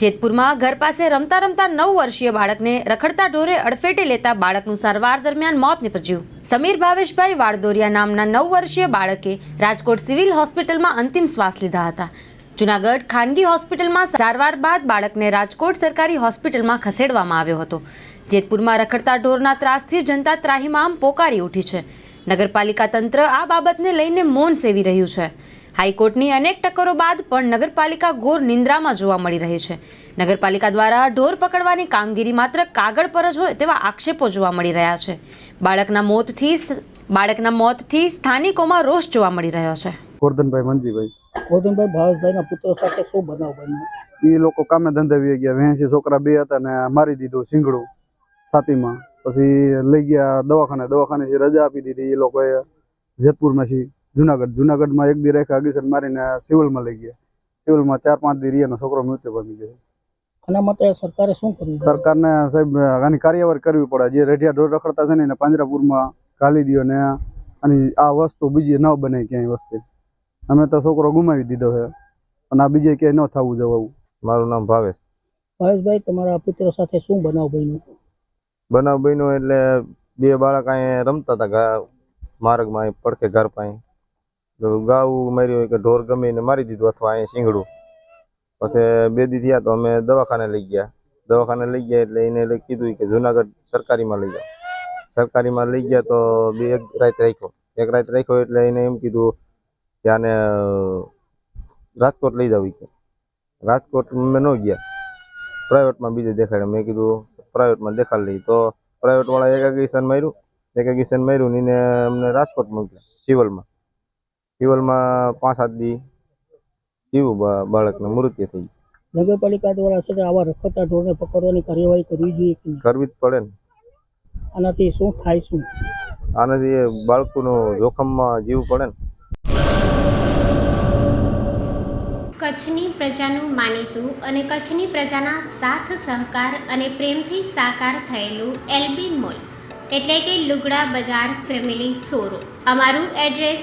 જેતપુરમાં ઘર પાસે રમતા રમતા નવ વર્ષીય બાળકને રખડતા ઢોરે અડફેટે લેતા બાળકનું સારવાર દરમિયાન મોત નીપજ્યું. સમીર ભાવેશભાઈ વાડદોરિયા નામના નવ વર્ષીય બાળકે રાજકોટ સિવિલ હોસ્પિટલમાં અંતિમ શ્વાસ લીધા હતા. જુનાગઢ ખાનગી હોસ્પિટલમાં સારવાર બાદ બાળકને રાજકોટ સરકારી હોસ્પિટલમાં ખસેડવામાં આવ્યો હતો. જેતપુરમાં રખડતા ઢોરના ત્રાસથી જનતા ત્રાહીમામ પોકારી ઉઠી છે. નગરપાલિકા તંત્ર આ બાબતને લઈને મૌન સેવી રહ્યું છે. હાઈકોર્ટની અનેક ટક્કરો બાદ પણ નગરપાલિકા ઘોર નિંદ્રામાં જોવા મળી રહી છે. નગરપાલિકા દ્વારા ઢોર પકડવાની કામગીરી માત્ર કાગળ પર જ હોય તેવા આક્ષેપો જોવા મળી રહ્યા છે. બાળકના મોતથી બાળકના મોતથી સ્થાનિકોમાં રોષ જોવા મળી રહ્યો છે. ગોરધનભાઈ મંજીભાઈ. ગોવિંદભાઈ ભાવેશભાઈના પુત્ર સાથે શું બનાવ બન્યો? એ લોકો કામે ધંધે વી ગયા. વેસી છોકરા બે હતા ને મારી દીધું સિંગડું છાતીમાં. પછી લઈ ગયા દવાખાને. દવાખાને રજા આપી દીધી. એ લોકોએ જેતપુરમાં જુનાગઢ. જુનાગઢમાં એક દી રેખા અગીસન મારીને સિવિલમાં લઈ ગયા. સિવિલમાં ચાર પાંચ દી રિયાનો છોકરો મૃત્યુ પામી ગયો. આના માટે સરકારે શું કર્યું? સરકારને સાહેબ આની કાર્યવાહી કરવી પડે. જે રેઢિયા ઢોર રખડતા છે ને એને પાંજરાપુરમાં ઘાલી દો ને અને આ વસ્તુ બીજી ન બને ક્યાંય વસ્તુ. અમે તો છોકરો ગુમાવી દીધો છે અને આ બીજે ક્યાંય ન થવું જવું મારું નામ ભાવેશ. ભાવેશભાઈ તમારા પુત્ર સાથે શું બનાવ બન્યું? બનાવ બન્યો એટલે બે બાળક અહીંયા રમતા હતા માર્ગમાં પડખે ઘર પાસે. તો ગાવ માર્યું હોય કે ઢોર ગમે એને મારી દીધું અથવા અહીંયા શીંગડું. પછી બે દી થયા તો અમે દવાખાને લઈ ગયા. દવાખાને લઈ ગયા એટલે એને કીધું કે જુનાગઢ સરકારીમાં લઈ જાઓ. સરકારીમાં લઈ ગયા તો બે એક રાત રાખ્યો. એક રાત રાખ્યો એટલે એને એમ કીધું કે આને રાજકોટ લઈ જાવ કે. રાજકોટ અમે ન ગયા. પ્રાઇવેટમાં બીજે દેખાડ્યા. મેં કીધું, પ્રાઇવેટમાં દેખાડી લઈ. તો પ્રાઇવેટવાળા એક એકાગીસન માર્યું. એકાગીસન માર્યું ને અમને રાજકોટ મોકલ્યા, સિવિલમાં. સિવિલમાં પાંચ સાત દી જીવું બાળકને મૃત્યુ થઈ ગયું. નગરપાલિકા દ્વારા છે આવા રખડતા ઢોરને પકડવાની કાર્યવાહી કરવી જોઈએ કે નહીં? કરવી જ પડે ને. આનાથી શું થાય શું? આનાથી એ બાળકોનું જોખમમાં જીવ પડે ને. કચ્છની પ્રજાનું માનીતું અને કચ્છની પ્રજાના સાથ સહકાર અને પ્રેમથી સાકાર થયેલું એલબી મોલ એટલે કે લુગડા બજાર ફેમિલી શોરૂમ. અમારું address